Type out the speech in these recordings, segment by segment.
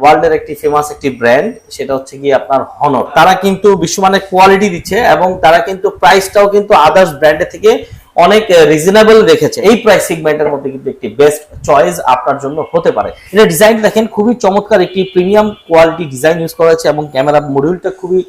ওয়ার্ল্ডের একটি ফেমাস একটি ব্র্যান্ড সেটা হচ্ছে কি আপনার হনর তারা কিন্তু বিশ্বমানের কোয়ালিটি দিচ্ছে এবং তারা কিন্তু প্রাইসটাও কিন্তু আদার্স ব্র্যান্ডের থেকে অনেক রিজনেবল রেখেছে। এই প্রাইস সেগমেন্টের মধ্যে কিন্তু একটি বেস্ট চয়েস আপনার জন্য হতে পারে। এটা ডিজাইন দেখেন, খুবই চমৎকার একটি প্রিমিয়াম কোয়ালিটি ডিজাইন ইউজ করা হয়েছে এবং ক্যামেরা মডিউলটা খুবই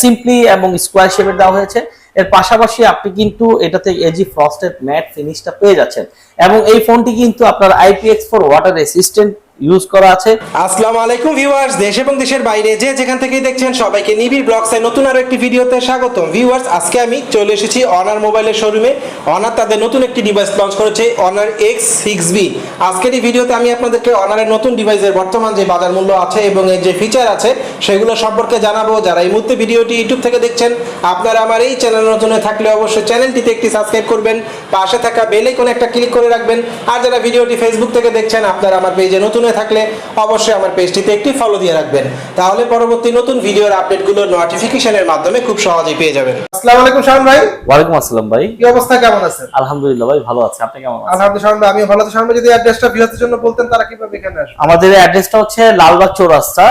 সিম্পলি এবং স্কোয়ার শেপের দেওয়া হয়েছে। এর পাশাপাশি আপনি কিন্তু এটাতে এজি ফ্রস্টেড ম্যাট ফিনিশটা পেয়ে যাচ্ছেন। এবং এই ফোনটি কিন্তু আপনার IPX four water resistant use করা আছে। আসসালামু আলাইকুম ভিউয়ার্স, দেশ এবং দেশের বাইরে যে যেখান থেকেই দেখছেন সবাইকে নিবিড় ব্লগসের নতুন আরও একটি ভিডিওতে স্বাগতম। ভিউয়ার্স, আজকে আমি চলে এসেছি অনার মোবাইলের শোরুমে অনার তাদের নতুন একটি ডিভাইস লঞ্চ করেছে অনার এক্স সিক্স বি আজকের এই ভিডিওতে আমি আপনাদেরকে অনারের নতুন ডিভাইসের বর্তমান যে বাজার মূল্য আছে এবং এর যে ফিচার আছে, সেগুলো সম্পর্কে জানাব। যারা এই মুহূর্তে ভিডিওটি ইউটিউব থেকে দেখছেন, আপনারা আমার এই চ্যানেল নতুন থাকলে অবশ্যই চ্যানেলটিতে একটি সাবস্ক্রাইব করবেন, পাশে থাকা বেল আইকনে একটা ক্লিক করে রাখবেন। আর যারা ভিডিওটি ফেসবুক থেকে দেখছেন, আপনারা আমার পেজে নতুন হয়ে থাকলে অবশ্যই আমার পেজটিতে একটি ফলো দিয়ে রাখবেন। তাহলে পরবর্তী নতুন ভিডিওর আপডেটগুলো নোটিফিকেশনের মাধ্যমে খুব সহজেই পেয়ে যাবেন। আসসালামু আলাইকুম শাহন ভাই। ওয়ালাইকুম আসসালাম ভাই। কি অবস্থা? কেমন আছেন? আলহামদুলিল্লাহ ভাই ভালো আছে। আপনি কেমন আছেন? আলহামদুলিল্লাহ শাহন ভাই আমি ভালো আছি। শাহন ভাই যদি অ্যাড্রেসটা ভিউয়ারদের জন্য বলতেন তারা কীভাবে এখানে আসবে? আমাদের অ্যাড্রেসটা হচ্ছে Lalbagh Chowrasta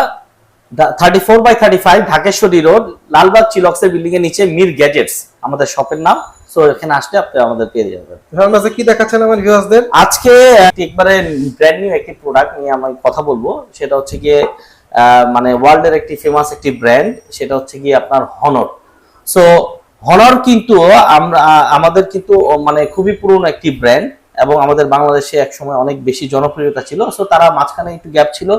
thirty four by thirty five Dhakeshwari road Lalbagh চিলক্সের building এর নিচে মির গ্যাজেটস আমাদের শপের নাম। সো এখানে আসলে আপনি আমাদের পেয়ে যাবেন। ভাই কি দেখাচ্ছেন আমার ভিউয়ারদের আজকে একবারে ব্র্যান্ড নিউ একটি প্রোডাক্ট নিয়ে আমি কথা বলব। সেটা হচ্ছে গিয়ে মানে ওয়ার্ল্ডের একটি ফেমাস একটি ব্র্যান্ড সেটা হচ্ছে গিয়ে আপনার হনর সো হনর কিন্তু আমরা আমাদের কিন্তু মানে খুবই পুরনো একটি ব্র্যান্ড এবং আমাদের বাংলাদেশে এক সময় অনেক বেশি জনপ্রিয়তা ছিল। সো তারা মাঝখানে একটু গ্যাপ ছিল।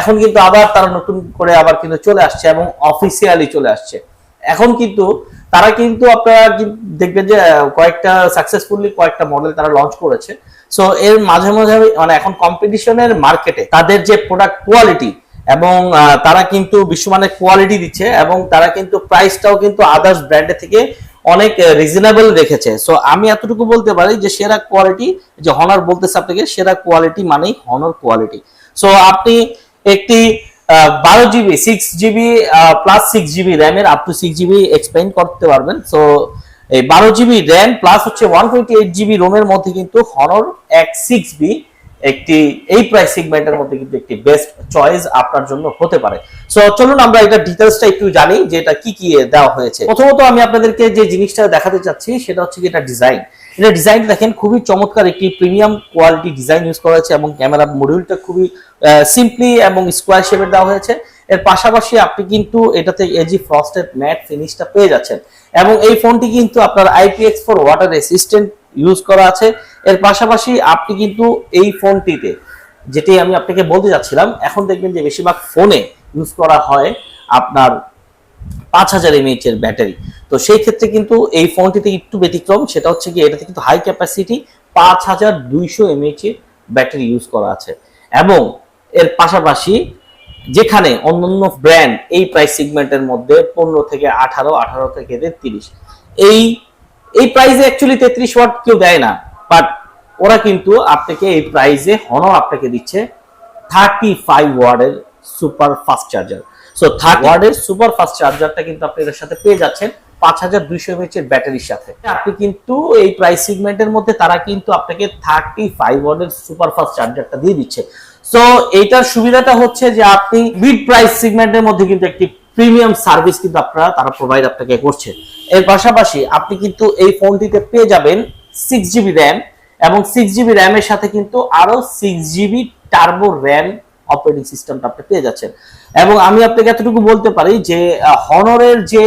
এখন কিন্তু আবার তারা নতুন করে আবার কিন্তু চলে আসছে এবং অফিসিয়ালি চলে আসছে। এখন কিন্তু তারা কিন্তু আপনারা দেখবেন যে কয়েকটা সাকসেসফুলি কয়েকটা মডেল তারা লঞ্চ করেছে। সো এর মাঝে মাঝে মানে এখন কম্পিটিশনের মার্কেটে তাদের যে প্রোডাক্ট কোয়ালিটি এবং তারা কিন্তু বিশ্বমানের কোয়ালিটি দিচ্ছে এবং তারা কিন্তু প্রাইসটাও কিন্তু আদার্স ব্র্যান্ডের থেকে অনেক রিজনেবল রেখেছে। সো আমি এতটুকু বলতে পারি যে, সেরা কোয়ালিটি যে হনার বলতেছে আপনাকে, সেরা কোয়ালিটি মানেই হনর কোয়ালিটি সো আপনি একটি বারো GB six GB plus six GB র্যামের up to six GB expand করতে পারবেন। সো এই বারো জিবি র্যাম প্লাস হচ্ছে ওয়ান টোয়েন্টি এইট জিবি রোমের মধ্যে কিন্তু হনর এক সিক্স বি একটি, এই প্রাইস সেগমেন্টের মধ্যে কিন্তু একটি বেস্ট চয়েস আপনার জন্য হতে পারে। সো চলুন আমরা এটা ডিটেলসটা একটু জানি যে এটা কি কি দেওয়া হয়েছে। প্রথমত আমি আপনাদেরকে যে জিনিসটা দেখাতে চাচ্ছি, সেটা হচ্ছে কি এটা ডিজাইন এটা ডিজাইন দেখেন, খুবই চমৎকার একটি প্রিমিয়াম কোয়ালিটি ডিজাইন ইউজ করা হয়েছে এবং ক্যামেরা মডিউলটা খুবই সিম্পলি এবং স্কোয়ার শেপের দেওয়া হয়েছে। এর পাশাপাশি আপনি কিন্তু এটাতে এজি ফ্রস্টেড ম্যাট ফিনিশটা পেয়ে যাচ্ছেন। এবং এই ফোনটি কিন্তু আপনার IPX four water resistant use করা আছে। এর পাশাপাশি আপনি কিন্তু এই ফোনটিতে যেটি আমি আপনাকে বলতে যাচ্ছিলাম, এখন দেখবেন যে বেশিরভাগ ফোনে ইউজ করা হয় আপনার পাঁচ হাজার এমএইচ এর ব্যাটারি। তো সেই ক্ষেত্রে কিন্তু এই ফোনটিতে একটু ব্যতিক্রম, সেটা হচ্ছে কি এটাতে কিন্তু হাই ক্যাপাসিটি পাঁচ হাজার দুইশো এমএইচ এর ব্যাটারি ইউজ করা আছে। এবং এর পাশাপাশি যেখানে অন্যান্য ব্র্যান্ড এই প্রাইস সেগমেন্টের মধ্যে পনেরো থেকে আঠারো আঠারো থেকে তেত্রিশ এই এই প্রাইসে অ্যাকচুয়ালি তেত্রিশ ওয়াট কেউ দেয় না বাট ওরা কিন্তু আপনাকে এই প্রাইসে হনর আপনাকে দিচ্ছে থার্টি ফাইভ ওয়ার্ডের super fast charger so third ওয়ার্ডের সুপার ফাস্ট চার্জারটা কিন্তু আপনি এর সাথে পেয়ে যাচ্ছেন পাঁচ হাজার দুইশো এমএচ এর ব্যাটারির সাথে। আপনি কিন্তু এই প্রাইস সেগমেন্টের মধ্যে তারা কিন্তু আপনাকে থার্টি ফাইভ ওয়ার্ডের সুপার ফাস্ট চার্জারটা দিয়ে দিচ্ছে। সো এইটার সুবিধাটা হচ্ছে যে আপনি মিড প্রাইস সেগমেন্টের মধ্যে কিন্তু একটি প্রিমিয়াম সার্ভিস কিন্তু আপনারা তারা প্রোভাইড আপনাকে করছে। এর পাশাপাশি আপনি কিন্তু এই ফোনটিতে পেয়ে যাবেন সিক্স জিবি র্যাম এবং সিক্স জিবি র্যামের সাথে কিন্তু আরও six GB turbo RAM operating সিস্টেমটা আপনি পেয়ে যাচ্ছেন। এবং আমি আপনাকে এতটুকু বলতে পারি যে হনরের যে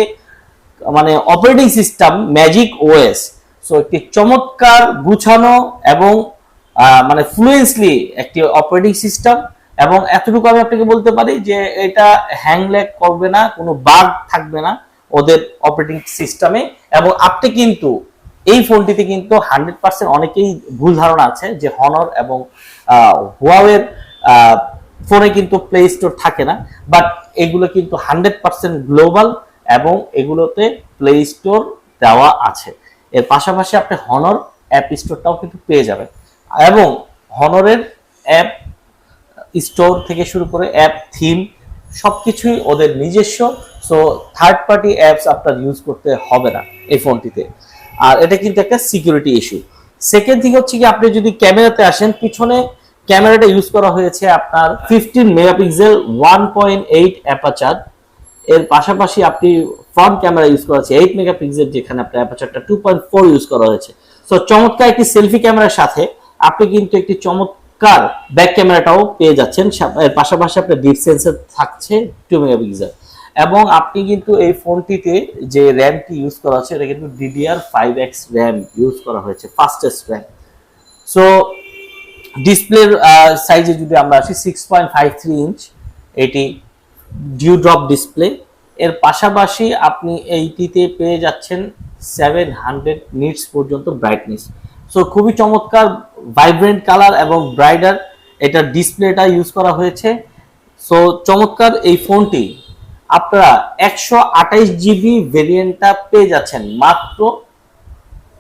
মানে operating system magic OS so একটি চমৎকার গুছানো এবং মানে ফ্লুয়েন্সলি একটি অপারেটিং সিস্টেম এবং এতটুকু আমি আপনাকে বলতে পারি যে, এটা হ্যাং ল্যাগ করবে না, কোনো বাগ থাকবে না ওদের অপারেটিং সিস্টেমে এবং আপনি কিন্তু এই ফোনটিতে কিন্তু হান্ড্রেড পার্সেন্ট অনেকেই ভুল ধারণা আছে যে হনর এবং হুয়াওয়ের ফোনে কিন্তু প্লে স্টোর থাকে না বাট এগুলো কিন্তু হান্ড্রেড পার্সেন্ট গ্লোবাল এবং এগুলোতে প্লে স্টোর দেওয়া আছে। এর পাশাপাশি আপনি হনর অ্যাপ স্টোরটাও কিন্তু পেয়ে যাবেন। এবং হনরের অ্যাপ স্টোর থেকে শুরু করে অ্যাপ থিম সবকিছুই ওদের নিজস্ব সো থার্ড পার্টি অ্যাপস আপনার ইউজ করতে হবে না এই ফোনটিতে। আর এটা কিন্তু একটা সিকিউরিটি ইস্যু সেকেন্ড থিং হচ্ছে কি, আপনি যদি ক্যামেরাতে আসেন, পিছনে ক্যামেরাটা ইউজ করা হয়েছে আপনার fifteen megapixel one point eight aperture এর পাশাপাশি আপনি ফ্রন্ট ক্যামেরা ইউজ করা হয়েছে এইট মেগাপিক্সেল যেখানে আপনার অ্যাপাচারটা টু পয়েন্ট ফোর ইউজ করা হয়েছে। সো চমৎকার একটি সেলফি ক্যামেরার সাথে আপনি কিন্তু একটি চমৎকার ব্যাক ক্যামেরাটাও পেয়ে যাচ্ছেন। এর পাশাপাশি আপনার ডিপ সেন্সর থাকছে টু মেগাপিক্সেল এবং আপনি কিন্তু এই ফোনটিতে যে র্যামটি ইউজ করা হচ্ছে, এটা কিন্তু DDR five X RAM use করা হয়েছে ফাস্টেস্ট র্যাম সো ডিসপ্লের সাইজে যদি আমরা আসি six point five three inch এটি ডিউ ড্রপ ডিসপ্লে এর পাশাপাশি আপনি এইটিতে পেয়ে যাচ্ছেন সেভেন হান্ড্রেড নিটস পর্যন্ত ব্রাইটনেস সো খুবই চমৎকার ভাইব্রেন্ট কালার এবং ব্রাইডার এটা ডিসপ্লেটা ইউজ করা হয়েছে। সো চমৎকার এই ফোনটি আপনারা একশো আঠাইশ জিবি ভেরিয়েন্টটা পেয়ে যাচ্ছেন মাত্র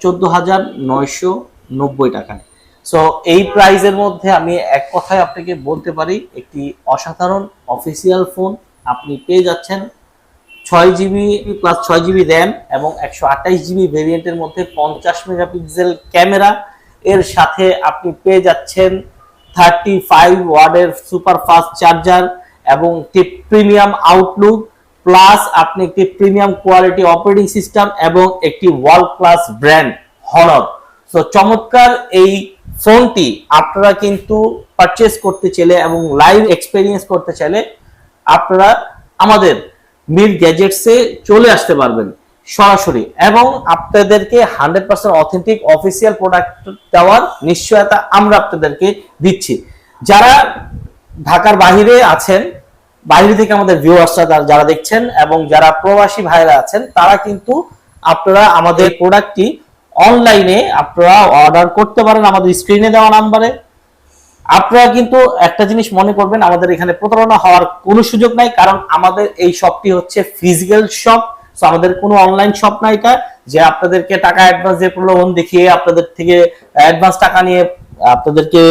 চোদ্দ হাজার নয়শো নব্বই টাকায়। সো এই প্রাইজের মধ্যে আমি এক কথায় আপনাকে বলতে পারি, একটি অসাধারণ অফিসিয়াল ফোন আপনি পেয়ে যাচ্ছেন। ছয় জিবি প্লাস ছয় জিবি র্যাম এবং একশো আঠাইশ জিবি ভেরিয়েন্টের মধ্যে পঞ্চাশ মেগাপিক্সেল ক্যামেরা এর সাথে আপনি পেয়ে যাচ্ছেন থার্টি ফাইভ ওয়ার্ডের সুপার ফাস্ট চার্জার এবং একটি প্রিমিয়াম আউটলুক প্লাস আপনি একটি প্রিমিয়াম কোয়ালিটি অপারেটিং সিস্টেম এবং একটি world class brand Honor so চমৎকার এই ফোনটি আপনারা কিন্তু পারচেস করতে চাইলে এবং লাইভ এক্সপেরিয়েন্স করতে চাইলে আপনারা আমাদের মির গ্যাজেটসে চলে আসতে পারবেন সরাসরি এবং আপনাদেরকে hundred percent authentic official product দেওয়ার নিশ্চয়তা আমরা আপনাদেরকে দিচ্ছি। যারা ঢাকার বাহিরে আছেন বাইরে থেকে আমাদের ভিউয়ার্সরা যারা দেখছেন এবং যারা প্রবাসী ভাইরা আছেন, তারা কিন্তু আপনারা আমাদের প্রোডাক্টটি অনলাইনে আপনারা অর্ডার করতে পারেন আমাদের স্ক্রিনে দেওয়া নাম্বারে আপনারা কিন্তু একটা জিনিস মনে করবেন, আমাদের এখানে প্রতারণা হওয়ার কোনো সুযোগ নাই, কারণ আমাদের এই শপটি হচ্ছে ফিজিক্যাল শপ সো আমাদের কোনো অনলাইন শপ নাই এটা। যে আপনাদেরকে টাকা অ্যাডভান্স দিয়ে প্রলোভন দেখিয়ে আপনাদের থেকে অ্যাডভান্স টাকা নিয়ে আপনাদেরকে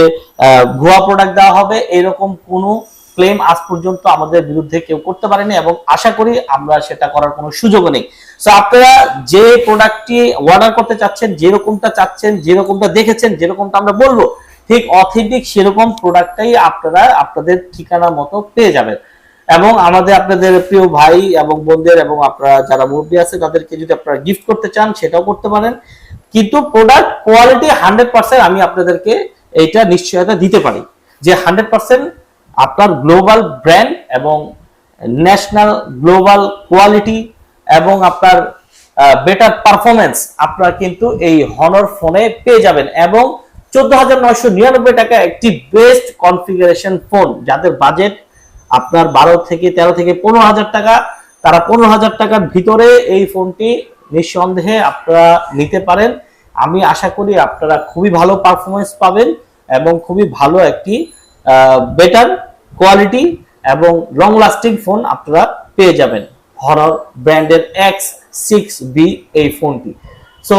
ভুয়া প্রোডাক্ট দেওয়া হবে, এরকম কোনো ক্লেম আজ পর্যন্ত আমাদের বিরুদ্ধে কেউ করতে পারেনি এবং আশা করি আমরা সেটা করার কোনো সুযোগও নেই। সো আপনারা যে প্রোডাক্টটি অর্ডার করতে চাচ্ছেন, যেরকমটা চাচ্ছেন, যেরকমটা দেখেছেন, যেরকমটা আমরা বলব, ঠিক অথেন্টিক সেরকম প্রোডাক্টটাই আপনারা আপনাদের ঠিকানা মতো পেয়ে যাবেন। এবং আমাদের আপনাদের প্রিয় ভাই এবং বোনদের এবং আপনারা যারা মুরব্বী আছে, তাদেরকে যদি আপনারা গিফট করতে চান, সেটাও করতে পারেন। কিন্তু প্রোডাক্ট কোয়ালিটি হান্ড্রেড পার্সেন্ট আমি আপনাদেরকে এইটা নিশ্চয়তা দিতে পারি যে হান্ড্রেড পার্সেন্ট আপনার গ্লোবাল ব্র্যান্ড এবং ন্যাশনাল গ্লোবাল কোয়ালিটি এবং আপনার বেটার পারফরমেন্স আপনারা কিন্তু এই হনর ফোনে পেয়ে যাবেন। এবং চোদ্দ হাজার নয়শো নিরানব্বই টাকা একটি বেস্ট কনফিগারেশন ফোন যাদের বাজেট আপনার বারো থেকে তেরো থেকে পনেরো হাজার টাকা, তারা পনেরো হাজার টাকার ভিতরে এই ফোনটি নিঃসন্দেহে আপনারা নিতে পারেন। আমি আশা করি আপনারা খুবই ভালো পারফরমেন্স পাবেন এবং খুবই ভালো একটি বেটার কোয়ালিটি এবং লং লাস্টিং ফোন আপনারা পেয়ে যাবেন। হরর ব্র্যান্ডের এক্স সিক্স বি এই ফোনটি সো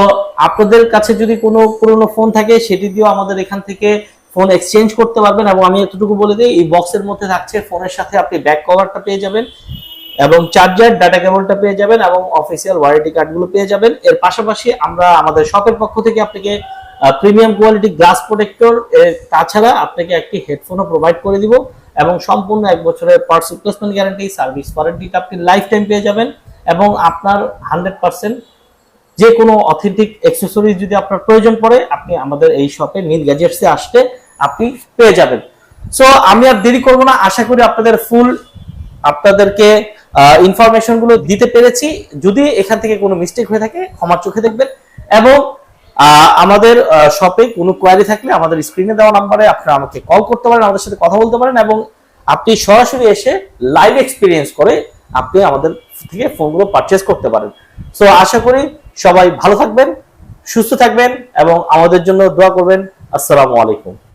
আপনাদের কাছে যদি কোনো পুরনো ফোন থাকে, সেটি দিয়েও আমাদের এখান থেকে ফোন এক্সচেঞ্জ করতে পারবেন এবং আমি এতটুকু বলে দিই, এই বক্সের মধ্যে থাকছে ফোনের সাথে আপনি ব্যাক কভারটা পেয়ে যাবেন এবং চার্জার ডাটা কেবলটা পেয়ে যাবেন এবং অফিসিয়াল ওয়ারেন্টি কার্ডগুলো পেয়ে যাবেন। এর পাশাপাশি আমরা আমাদের শপের পক্ষ থেকে আপনাকে প্রিমিয়াম কোয়ালিটি গ্লাস প্রোটেক্টর তাছাড়া আপনাকে একটি হেডফোনও প্রোভাইড করে দিব। এবং সম্পূর্ণ এক বছরের পার্টস রিপ্লেসমেন্ট গ্যারান্টি সার্ভিস ওয়ারেন্টিটা আপনি লাইফ টাইম পেয়ে যাবেন এবং আপনার হান্ড্রেড পার্সেন্ট যে কোনো অথেন্টিক অ্যাক্সেসরিজ যদি আপনার প্রয়োজন পড়ে, আপনি আমাদের এই শপে নীল গ্যাজেটসে আসতে আপনি পেয়ে যাবেন। সো আমি আর দেরি করব না, আশা করি আপনাদের ফুল আপনাদেরকে ইনফরমেশনগুলো দিতে পেরেছি। যদি এখান থেকে কোনো মিস্টেক হয়ে থাকে, ক্ষমার চোখে দেখবেন এবং আমাদের শপে কোনো কোয়ারি থাকলে আমাদের স্ক্রিনে দেওয়া নাম্বারে আপনারা আমাকে কল করতে পারেন, আমাদের সাথে কথা বলতে পারেন এবং আপনি সরাসরি এসে লাইভ এক্সপিরিয়েন্স করে আপনি আমাদের থেকে ফোনগুলো পারচেস করতে পারেন। সো আশা করি সবাই ভালো থাকবেন, সুস্থ থাকবেন এবং আমাদের জন্য দোয়া করবেন। আসসালামু আলাইকুম।